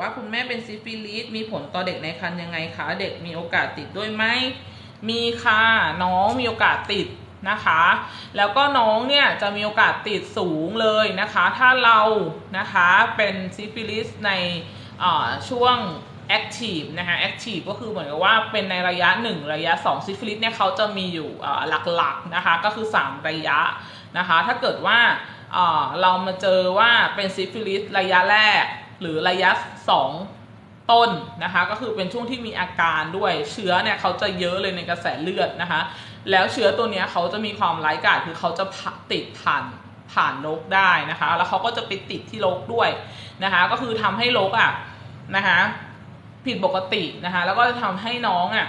ว่าคุณแม่เป็นซิฟิลิสมีผลต่อเด็กในครรภ์ยังไงคะเด็กมีโอกาสติดด้วยไหมมีค่ะน้องมีโอกาสติดนะคะ แล้วก็น้องเนี่ยจะมีโอกาสติดสูงเลยนะคะ ถ้าเรานะคะเป็นซิฟิลิสในช่วง active นะคะ active ก็คือเหมือนกับว่าเป็นในระยะ 1 ระยะ 2ซิฟิลิสเนี่ยเขาจะมีอยู่หลักๆนะคะก็คือ 3 ระยะนะคะ ถ้าเกิดว่าเรามาเจอว่าเป็นซิฟิลิสระยะแรก หรือระยะ 2 ต้นนะคะก็คือเป็นช่วงที่มีอาการด้วยเชื้อเนี่ยเขาจะเยอะเลยในกระแสเลือดนะคะ แล้วเชื้อตัวเนี้ยเขาจะมีความร้ายกาจคือเขาจะติดผ่านผ่านโรคได้นะคะ แล้วเขาก็จะไปติดที่โรคด้วยนะคะ ก็คือทำให้โรคอะนะคะผิดปกตินะคะ แล้วก็จะทำให้น้องอะ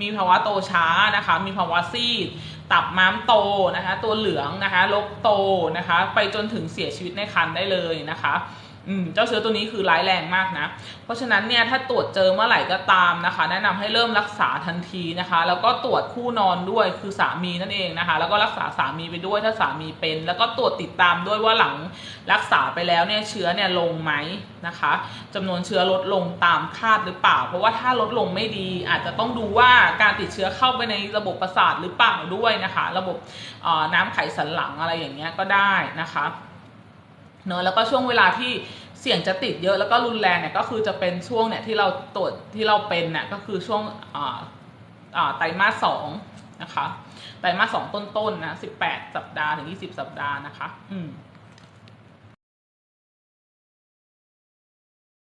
มีภาวะโตช้านะคะ มีภาวะซีด ตับม้ามโตนะคะ ตัวเหลืองนะคะโรคโตนะคะ ไปจนถึงเสียชีวิตในครรภ์ได้เลยนะคะ อืมเจ้าเชื้อตัวนี้คือร้ายแรงมากนะ เพราะฉะนั้นเนี่ยถ้าตรวจเจอเมื่อไหร่ก็ตามนะคะ แนะนำให้เริ่มรักษาทันทีนะคะ แล้วก็ตรวจคู่นอนด้วยคือสามีนั่นเองนะคะ แล้วก็รักษาสามีไปด้วยถ้าสามีเป็น แล้วก็ตรวจติดตามด้วยว่าหลังรักษาไปแล้วเนี่ยเชื้อเนี่ยลงไหมนะคะจำนวนเชื้อลดลงตามคาดหรือเปล่า เพราะว่าถ้าลดลงไม่ดี อาจจะต้องดูว่าการติดเชื้อเข้าไปในระบบประสาทหรือเปล่าด้วยนะคะ ระบบน้ำไขสันหลังอะไรอย่างเงี้ยก็ได้นะคะเนอะแล้วก็ช่วงเวลาที่ เสี่ยงจะติดเยอะแล้วก็รุนแรงเนี่ยก็คือจะเป็นช่วงเนี่ยที่เราตรวจที่เราเป็นเนี่ยก็คือช่วงอ่าอ่าไตรมาสสองนะคะไตรมาสสองต้นๆนะสิบแปดสัปดาห์ถึงยี่สิบสัปดาห์นะคะ อืม